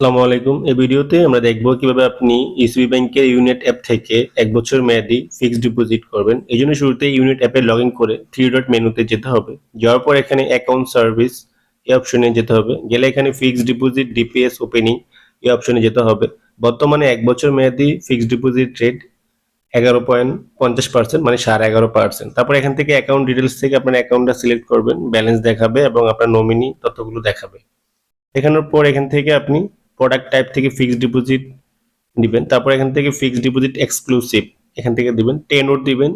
আসসালামু আলাইকুম। এই ভিডিওতে আমরা দেখব কীভাবে আপনি ইসবি ব্যাংকের ইউনিট অ্যাপ থেকে এক বছর মেয়াদি ফিক্সড ডিপোজিট করবেন। এই জন্য শুরুতে ইউনিট অ্যাপে লগ ইন করে থ্রি ডট মেনুতে যেতে হবে। যাওয়ার পর এখানে অ্যাকাউন্ট সার্ভিস এই অপশনে যেতে হবে। গেলে এখানে ফিক্সড ডিপোজিট ডিপিএস ওপেনিং এই অপশনে যেতে হবে। বর্তমানে এক বছর মেয়াদি ফিক্সড ডিপোজিট রেট এগারো পয়েন্ট পঞ্চাশ পার্সেন্ট মানে সাড়ে এগারো পার্সেন্ট তারপর এখান থেকে অ্যাকাউন্ট ডিটেলস থেকে আপনার অ্যাকাউন্টটা সিলেক্ট করবেন ব্যালেন্স দেখাবে এবং আপনার নমিনি তথ্যগুলো দেখাবে। দেখানোর পর এখান থেকে আপনি প্রোডাক্ট টাইপ থেকে ফিক্সড ডিপোজিট দিবেন, তারপর এখান থেকে ফিক্সড ডিপোজিট এক্সক্লুসিভ এখান থেকে দিবেন টেন ওর দিবেন,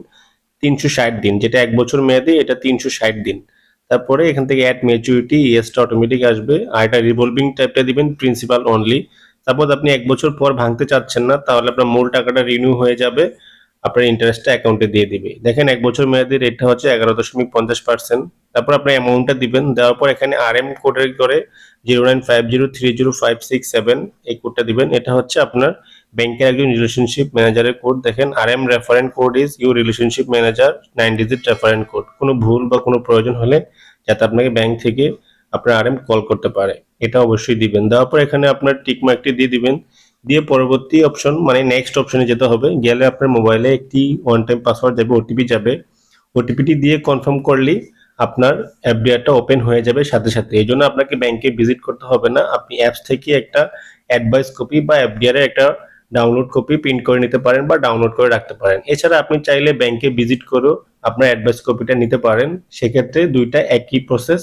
তিনশো ষাট দিন, যেটা এক বছর মেয়াদি এটা তিনশো ষাট দিন। তারপরে এখান থেকে অ্যাট ম্যাচুরিটি ইয়েসটা অটোমেটিক আসবে, আর এটা রিভলভিং টাইপটা দিবেন প্রিন্সিপাল অনলি সাপোজ আপনি এক বছর পর ভাঙতে চাচ্ছেন না, তাহলে আপনার মূল টাকাটা রিনিউ হয়ে যাবে আপনার ইন্টারেস্টটা অ্যাকাউন্টে দিয়ে দিবে। দেখেন, এক বছর মেয়াদি রেটটা হচ্ছে এগারো দশমিক পঞ্চাশ পার্সেন্ট তারপর আপনার অ্যামাউন্টটা দিবেন, দেওয়ার পর এখানে আর এম কোডের করে zero nine five zero three zero five six seven এই কোডটা দিবেন। এটা হচ্ছে আপনার ব্যাংকের একজন রিলেশনশিপ ম্যানেজারের কোড দেখেন R M reference code is you relationship manager nine digit reference code কোনো ভুল বা কোনো প্রয়োজন হলে যাতে আপনাকে ব্যাংক থেকে আপনার আর এম কল করতে পারে। এটা অবশ্যই দিবেন। দেওয়ার পর এখানে আপনার টিক মার্কটি দিয়ে দিবেন। দিয়ে পরবর্তী অপশন মানে নেক্সট অপশনে যেতে হবে। গেলে আপনার মোবাইলে একটি ওয়ান টাইম পাসওয়ার্ড যাবে। ওটিপি যাবে ওটিপিটি দিয়ে কনফার্ম করলেই আপনার এফডিআরটা ওপেন হয়ে যাবে সাথে সাথে। এই জন্য আপনাকে ব্যাংকে ভিজিট করতে হবে না। আপনি অ্যাপস থেকে একটা অ্যাডভাইস কপি বা এর একটা ডাউনলোড কপি প্রিন্ট করে নিতে পারেন বা ডাউনলোড করে রাখতে পারেন। এছাড়া আপনি চাইলে ব্যাংকে ভিজিট করেও আপনার অ্যাডভাইস কপিটা নিতে পারেন। সেক্ষেত্রে দুইটা একই প্রসেস